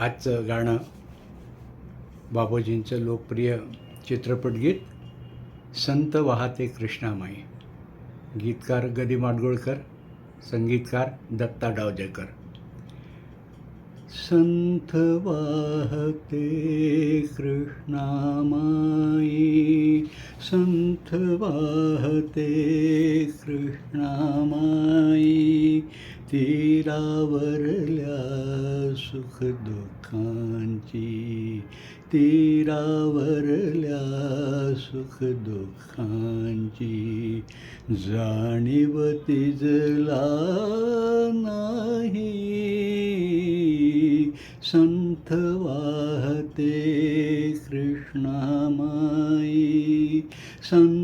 आजचं गाणं बाबूजींचं लोकप्रिय चित्रपटगीत संत वाहते कृष्णामाई. गीतकार गदी माडगुळकर संगीतकार दत्ता डावजेकर संत वाहते कृष्णामाई संत वाहते कृष्णामाई. तीरावरल्या सुख दुःखांची तीरावरल्या सुख दुःखांची जाणीव तिजला नाही. संत वाहते कृष्णामाई संत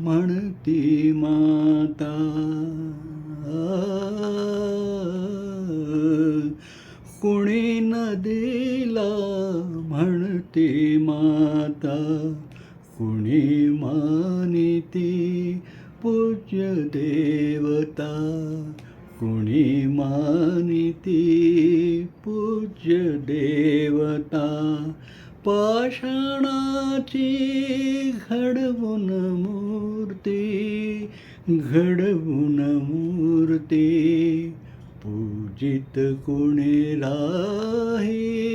म्हणती माता। कुणी नदीला माता। कुणी मानिती पूज्य देवता कुणी मानिती पूज्य देवता? पाषाणाची घडवून मूर्ती घडवून मूर्ती. पूजित कोणी राही?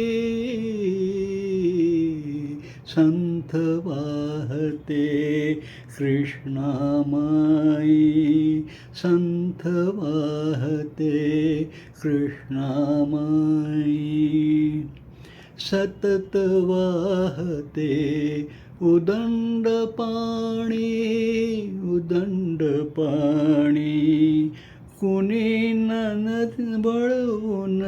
संत वाहते कृष्णामाई। संत वाहते कृष्णामाई। सतत वाहते उदंड पाणी उदंड पाणी कुणी ननद बळवून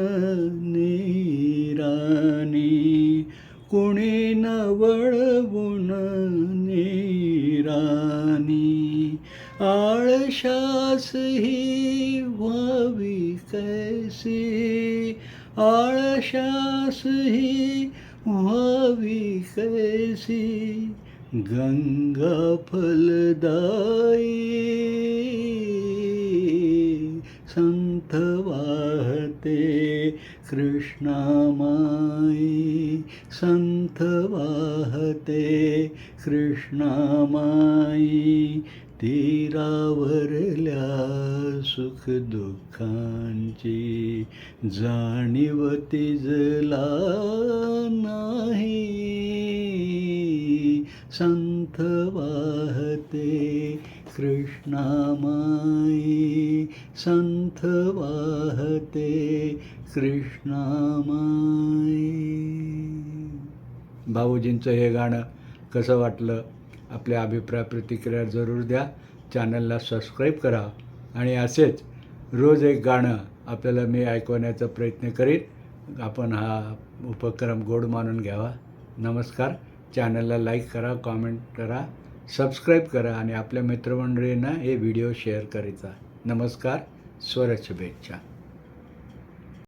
आळशास ही व्हावी कैसी? आळशास ही व्हावी कैसी? गंगा फलदाई संत वाहते कृष्णामाई। संत वाहते कृष्णामाई। तीरावरल्या सुख दुःखांची जाणीव तिजला नाही. संत वाहते कृष्णामाई. संत वाहते कृष्णामाई. भाऊजींचं हे गाणं कसं वाटलं? आपल्या अभिप्राय प्रतिक्रिया जरूर द्या. चॅनलला सबस्क्राईब करा. आणि असेच रोज एक गाणं आपल्याला मी ऐकवण्याचा प्रयत्न करीन. आपण हा उपक्रम गोड मानून घ्यावा. नमस्कार. चॅनलला लाईक करा कॉमेंट करा सबस्क्राईब करा आणि आपल्या मित्रमंडळींना हे व्हिडिओ शेअर करायचा नमस्कार. स्वरशुभेच्छा